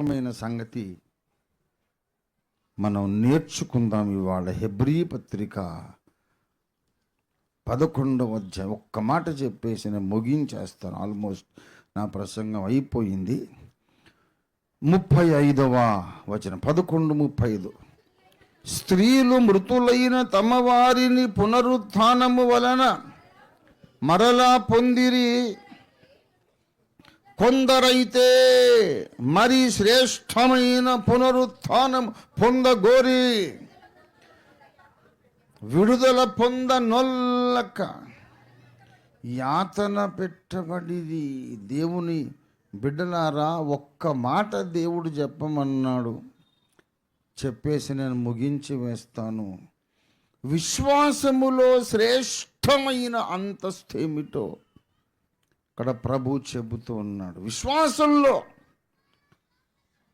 అద్భుతమైన సంగతి మనం నేర్చుకుందాం ఇవాళ హెబ్రీ పత్రిక పదకొండవ అధ్యాయం. ఒక్క మాట చెప్పేసి నేను ముగించేస్తాను. ఆల్మోస్ట్ నా ప్రసంగం అయిపోయింది. ముప్పై ఐదవ వచనం. పదకొండు ముప్పై ఐదు. స్త్రీలు మృతులైన తమ వారిని పునరుత్నము వలన మరలా పొందిరి. కొందరైతే మరి శ్రేష్టమైన పునరుత్థానం పొందగోరి. విడుదల పొంద నొల్లక. యాతన పెట్టబడిది దేవుని బిడ్డలారా ఒక్క మాట దేవుడు చెప్పమన్నాడు. చెప్పేసి నేను ముగించి వేస్తాను. విశ్వాసములో శ్రేష్టమైన అంతస్తు ఏమిటో? ఇక్కడ ప్రభు చెబుతూ ఉన్నాడు. విశ్వాసంలో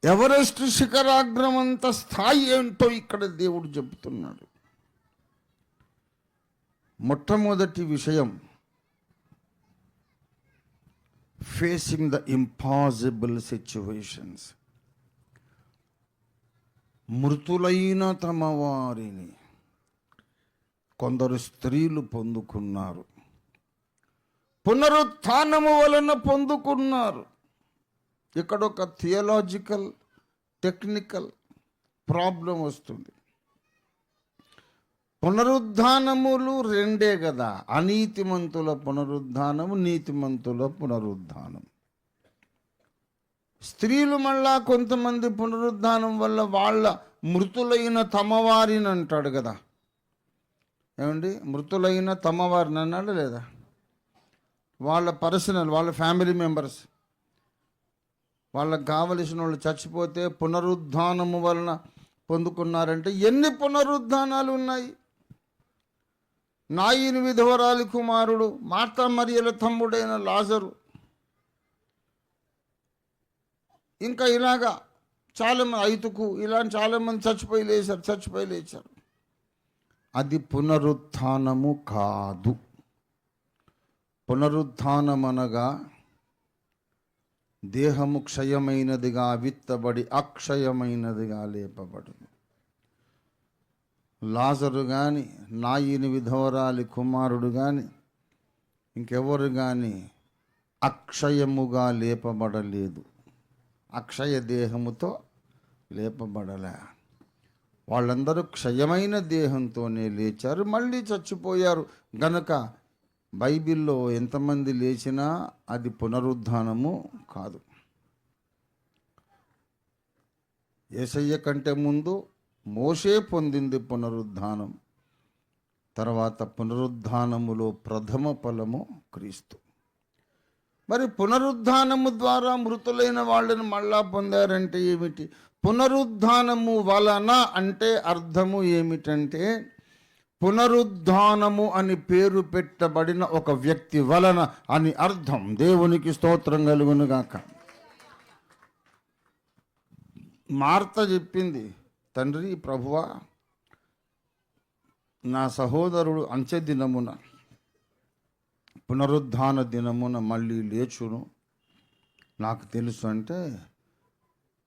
ఎవరెస్ట్ శిఖరాగ్రమంత స్థాయి ఏంటో ఇక్కడ దేవుడు చెబుతున్నాడు. మొట్టమొదటి విషయం ఫేసింగ్ ద ఇంపాసిబుల్ సిచ్యువేషన్స్ మృతులైన తమ వారిని కొందరు స్త్రీలు పొందుకున్నారు. పునరుత్నము వలన పొందుకున్నారు. ఇక్కడ ఒక థియలాజికల్ టెక్నికల్ ప్రాబ్లం వస్తుంది. పునరుద్ధానములు రెండే కదా. అనీతిమంతుల పునరుద్ధానము నీతిమంతుల పునరుద్ధానం స్త్రీలు మళ్ళా కొంతమంది పునరుద్ధానం వల్ల వాళ్ళ మృతులైన తమవారిని అంటాడు కదా. ఏమండి? మృతులైన తమవారిని అన్నాడు లేదా? వాళ్ళ పర్సనల్ వాళ్ళ ఫ్యామిలీ మెంబర్స్. వాళ్ళకి కావలసిన వాళ్ళు చచ్చిపోతే పునరుద్ధానము వలన పొందుకున్నారంటే ఎన్ని పునరుద్ధానాలు ఉన్నాయి? నాయిని విధవరాలి కుమారుడు మార్తా మరియల తమ్ముడైన లాజరు. ఇంకా ఇలాగా చాలామంది ఐతుకు ఇలా చాలామంది చచ్చిపోయి లేచారు చచ్చిపోయి లేచారు. అది పునరుత్థానము కాదు. పునరుత్నమనగా దేహము క్షయమైనదిగా విత్తబడి అక్షయమైనదిగా లేపబడును. లాజరు కానీ నాయిని విధవరాలి కుమారుడు కానీ ఇంకెవరు కానీ అక్షయముగా లేపబడలేదు. అక్షయ దేహముతో లేపబడలే. వాళ్ళందరూ క్షయమైన దేహంతోనే లేచారు మళ్ళీ చచ్చిపోయారు. గనక బైబిల్లో ఎంతమంది లేచినా అది పునరుద్ధానము కాదు. ఏసయ్య కంటే ముందు మోసే పొందింది పునరుద్ధానం. తర్వాత పునరుద్ధానములో ప్రథమ ఫలము క్రీస్తు. మరి పునరుద్ధానము ద్వారా మృతులైన వాళ్ళని మళ్ళా పొందారంటే ఏమిటి? పునరుద్ధానము వలన అంటే అర్థము ఏమిటంటే పునరుద్ధానము అని పేరు పెట్టబడిన ఒక వ్యక్తి వలన అని అర్థం. దేవునికి స్తోత్రం కలుగునుగాక. మార్త చెప్పింది తండ్రి ప్రభువా నా సహోదరుడు అంచె దినమున పునరుద్ధాన దినమున మళ్ళీ లేచును. నాకు తెలుసు అంటే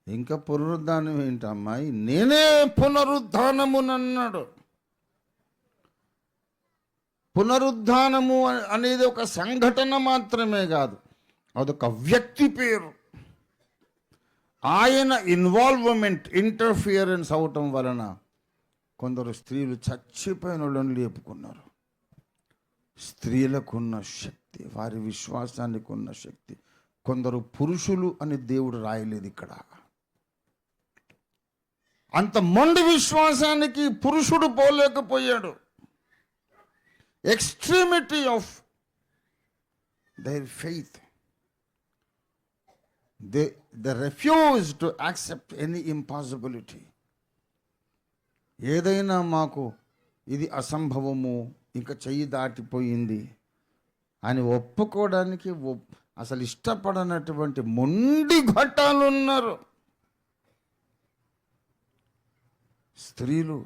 ఇంకా పునరుద్ధానం ఏంటి అమ్మాయి నేనే పునరుద్ధానమునన్నాడు. పునరుద్ధానము అనేది ఒక సంఘటన మాత్రమే కాదు అదొక వ్యక్తి పేరు. ఆయన ఇన్వాల్వ్మెంట్ ఇంటర్ఫియరెన్స్ అవటం వలన కొందరు స్త్రీలు చచ్చిపోయిన వాళ్ళని లేపుకున్నారు. స్త్రీలకున్న శక్తి వారి విశ్వాసానికి ఉన్న శక్తి కొందరు పురుషులు అని దేవుడు రాయలేదు ఇక్కడ. అంత మొండి విశ్వాసానికి పురుషుడు పోలేకపోయాడు. Extremity of their faith they the refuse to accept any impossibility ఏదైనా మాకు ఇది అసంభవము ఇంకా చెయ్యి దాటిపోయింది అని ఒప్పుకోవడానికి ఒప్- అసలు ఇష్టపడనటువంటి మొండి ఘట్టాలు ఉన్నారు స్త్రీలు